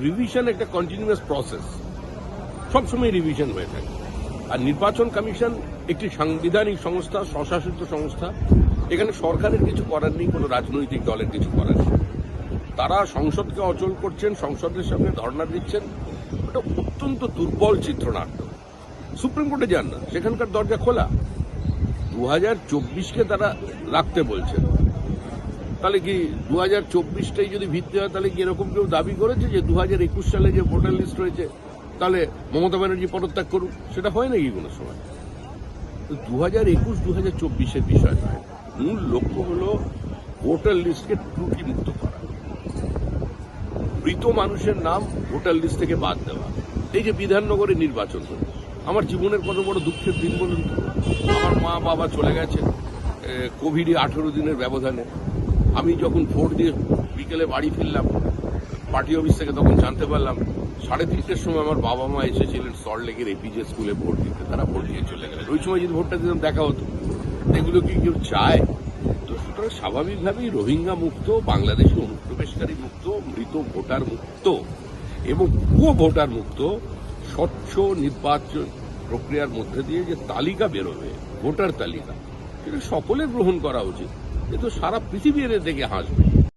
Revision একটা continuous process সবসময় revision হয়ে থাকে। আর নির্বাচন কমিশন একটি সাংবিধানিক সংস্থা, স্বশাসিত সংস্থা। এখানে সরকারের কিছু করার নেই, কোনো রাজনৈতিক দলের কিছু করার নেই। তারা সংসদকে অচল করছেন, সংসদের সামনে ধর্ণা দিচ্ছেন। এটা অত্যন্ত দুর্বল চিত্রনাট্য। সুপ্রিম কোর্টে যান না, সেখানকার দরজা খোলা। দু হাজার চব্বিশকে তারা রাখতে বলছেন। তাহলে কি দু হাজার চব্বিশটাই যদি ভিত্তি হয়, তাহলে কি এরকম কেউ দাবি করেছে যে দু হাজার একুশ সালে যে ভোটার লিস্ট রয়েছে, তাহলে মমতা ব্যানার্জি পদত্যাগ করুক? সেটা হয় নাকি কোনো সময়? দু হাজার একুশ দু হাজার চব্বিশের বিষয় নয়। মূল লক্ষ্য হলো ভোটার লিস্টকে ত্রুটি মুক্ত করা। মৃত মানুষের নাম ভোটার লিস্ট থেকে বাদ দেওয়া। এই যে বিধাননগরে নির্বাচন হলো, আমার জীবনের কত বড় দুঃখের দিন বলুন আমার মা বাবা চলে গেছে কোভিডে আঠেরো দিনের ব্যবধানে। আমি যখন ভোট দিয়ে বিকেলে বাড়ি ফিরলাম, পার্টি অফিস থেকে তখন জানতে পারলাম, সাড়ে তিনটের সময় আমার বাবা মা এসেছিলেন সল্ট সল্টলেকের এপিজে স্কুলে ভোট দিতে। তারা ভোট দিয়ে চলে গেলেন। ওই সময় যদি ভোটটা দিতাম, দেখা হতো। এগুলো কি কেউ চায়? তো সুতরাং স্বাভাবিকভাবেই রোহিঙ্গা মুক্ত, বাংলাদেশি অনুপ্রবেশকারী মুক্ত, মৃত ভোটার মুক্ত এবং ভুয়ো ভোটার মুক্ত, স্বচ্ছ, নির্বাচন প্রক্রিয়ার মধ্যে দিয়ে যে তালিকা বেরোবে, ভোটার তালিকা, সেটা সকলে গ্রহণ করা উচিত। এ তো সারা পৃথিবী এর দেখে হাসবে।